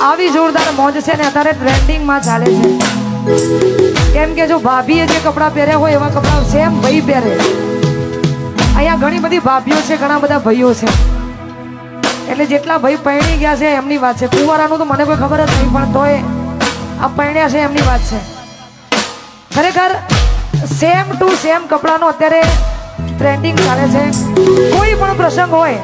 આવી જોરદાર મોજ છે ને અત્યારે ટ્રેન્ડિંગમાં ચાલે છે. કેમ કે જો ભાભીએ જે કપડાં પહેર્યા હોય એવા કપડાં સેમ ભાઈ પહેરે. અહીંયા ઘણી બધી ભાભીઓ છે, ઘણા બધા ભાઈઓ છે. એટલે જેટલા ભાઈ પહેણી ગયા છે એમની વાત છે. કુંવારાનું તો મને કોઈ ખબર જ નહીં, પણ તોય આ પહેણ્યા છે એમની વાત છે. ખરેખર સેમ ટુ સેમ કપડાનો અત્યારે ટ્રેન્ડિંગ ચાલે છે. કોઈ પણ પ્રસંગ હોય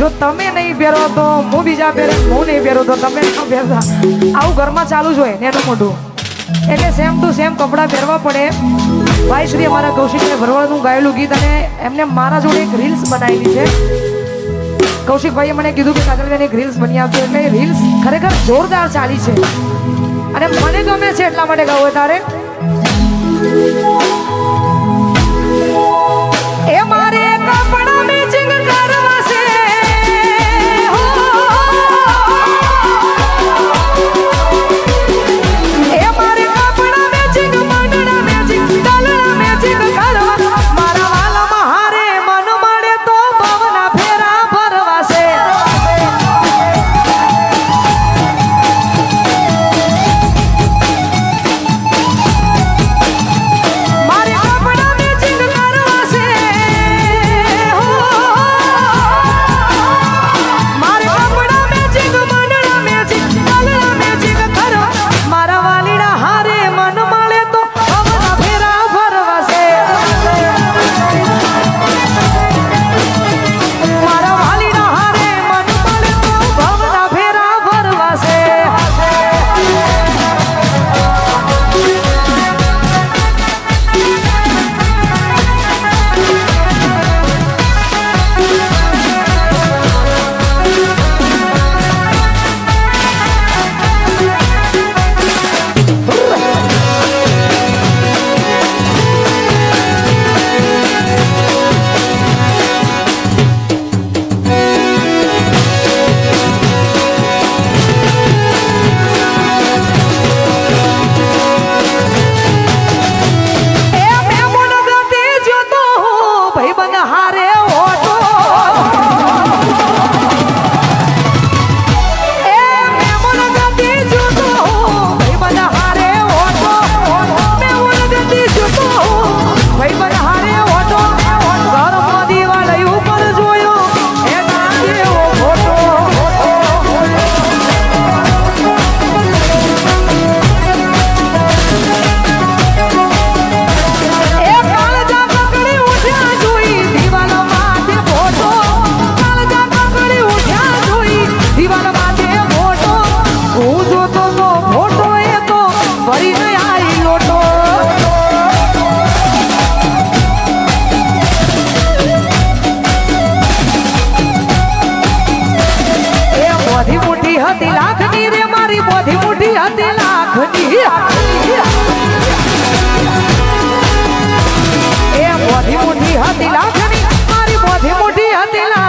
જો તમે નહીં પહેરો તો હું બીજા પહેરે, હું નહીં પહેરું તો તમે ન પહેરતા. આવું ઘરમાં ચાલુ જ હોય નેનું મોઢું. એટલે સેમ ટુ સેમ કપડાં પહેરવા પડે. ભાઈ શ્રી અમારા કૌશિકભાઈ ભરવાડનું ગાયેલું ગીત અને એમને મારા જોડે એક રીલ્સ બનાવેલી છે. કૌશિકભાઈએ મને કીધું કે કાજલબેન એક રીલ્સ બની આપજો, એટલે રીલ્સ ખરેખર જોરદાર ચાલી છે. અને મને ગમે છે એટલા માટે ગાવું તારે. હતી લાખની રે મારી બોધી મુઠ્ઠી હતી લાખની એ બોધી મુઠ્ઠી હતી લાખની મારી બોધી મુઠ્ઠી હતી લાખની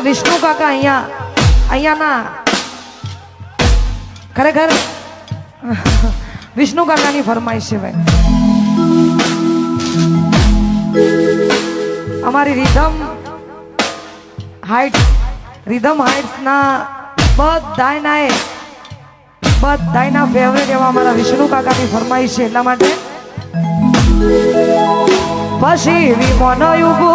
કાકા વિષ્ણુ કાકા અહીંયા. અહીંયાના. ખરેખર વિષ્ણુ કાકાની ફરમાઈશ છે ભાઈ. અમારી રીધમ હાઇટ રીધમ હાઇટ્સના બધાયનાએ બધાયના ફેવરેટ એવા અમારા વિષ્ણુ કાકાની ફરમાઈશ છે એટલા માટે. પછી વિમોનો યુગુ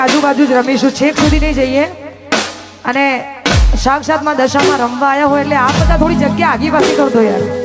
આજુબાજુ જ રમીશું. છેક સુધી નહીં જઈએ. અને સાક્ષાતમાં દશામાં રમવા આવ્યા હોય એટલે આ બધા થોડી જગ્યા આગી પાછી કરતો યાર.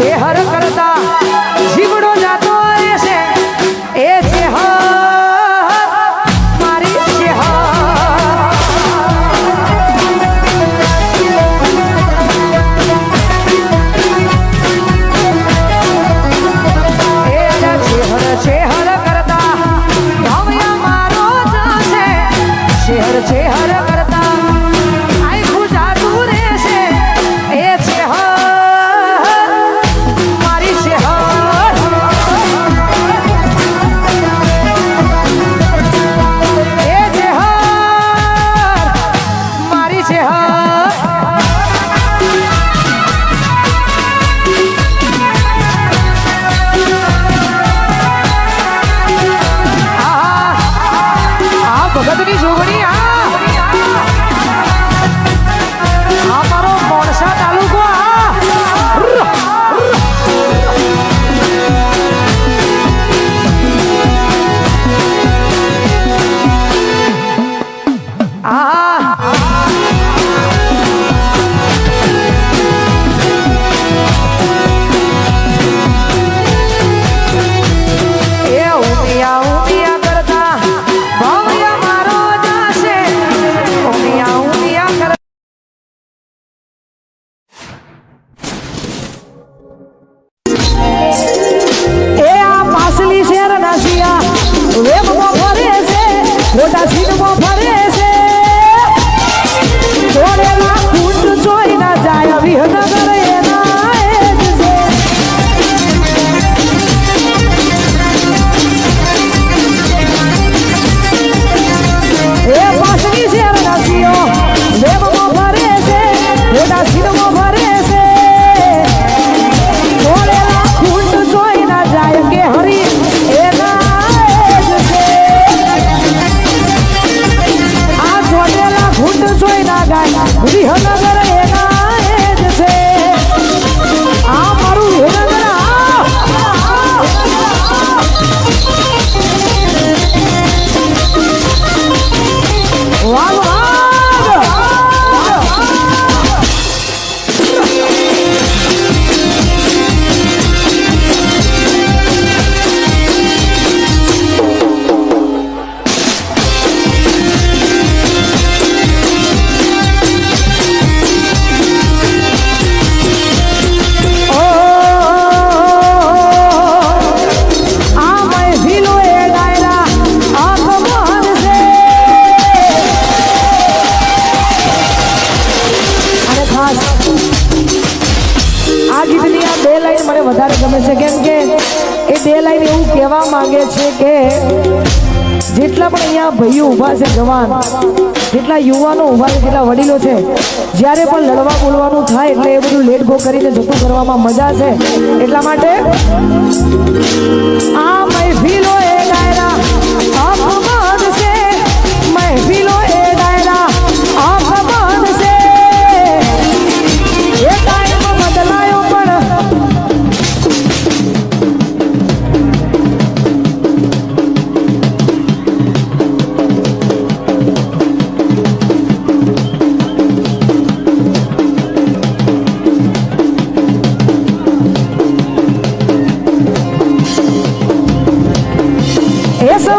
চেহারা કહેવા માંગે છે કે જેટલા પણ અહીંયા ભાઈઓ ઊભા છે, જવાન, જેટલા યુવાનો ઊભા છે, જેટલા વડીલો છે, જ્યારે પણ લડવા બોલવાનું થાય એટલે એ બધું લેટ ગો કરીને જતું કરવામાં મજા છે. એટલા માટે આ મહેફિલો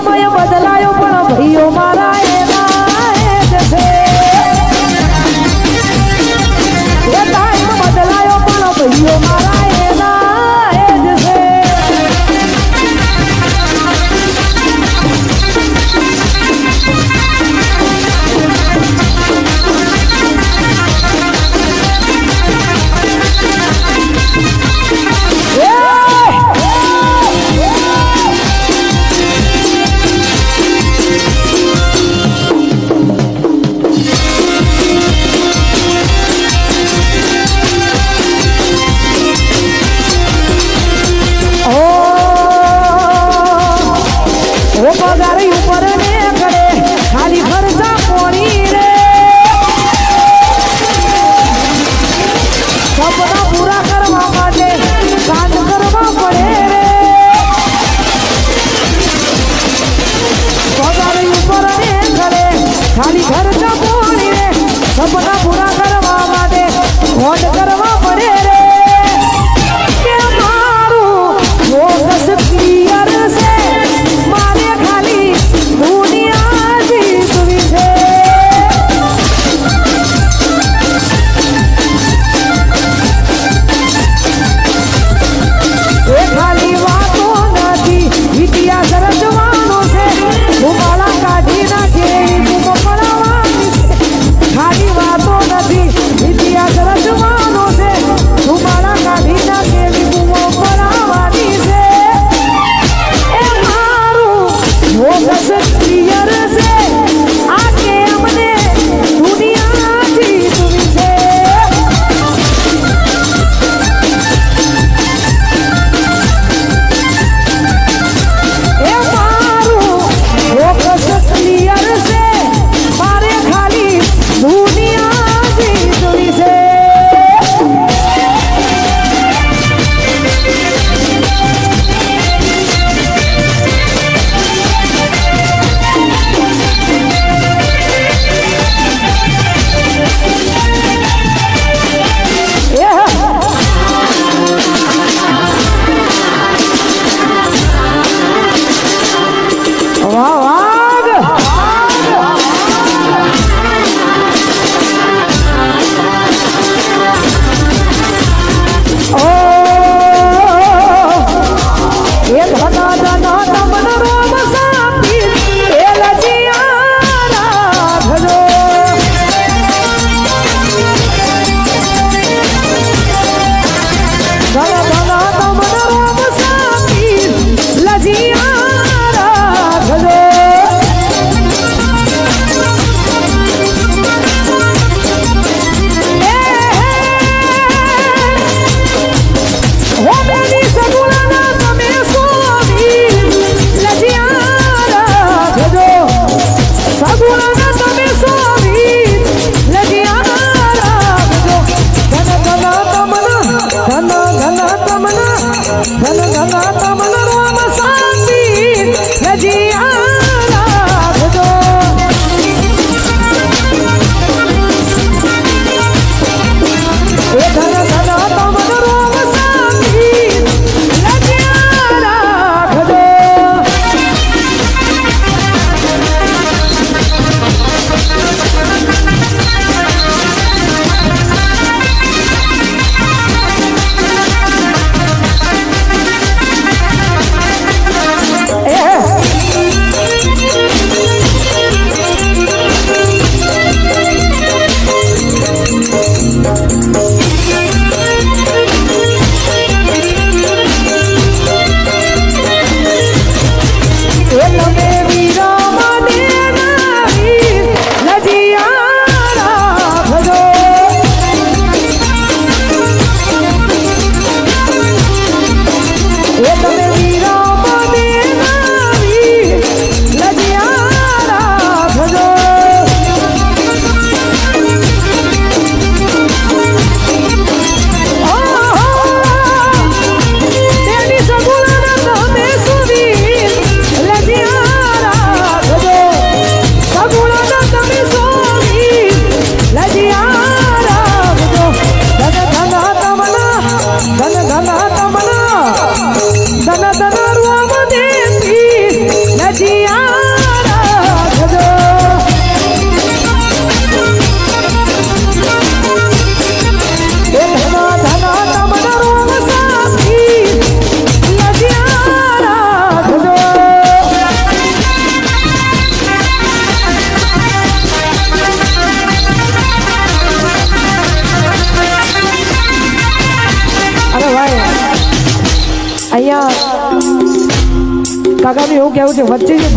સમય બદલાયો પણ ભાઈઓમાં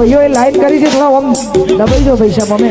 છે એ લાઈન કરી છે થોડા આમ દબાઈ જો પૈસા અમે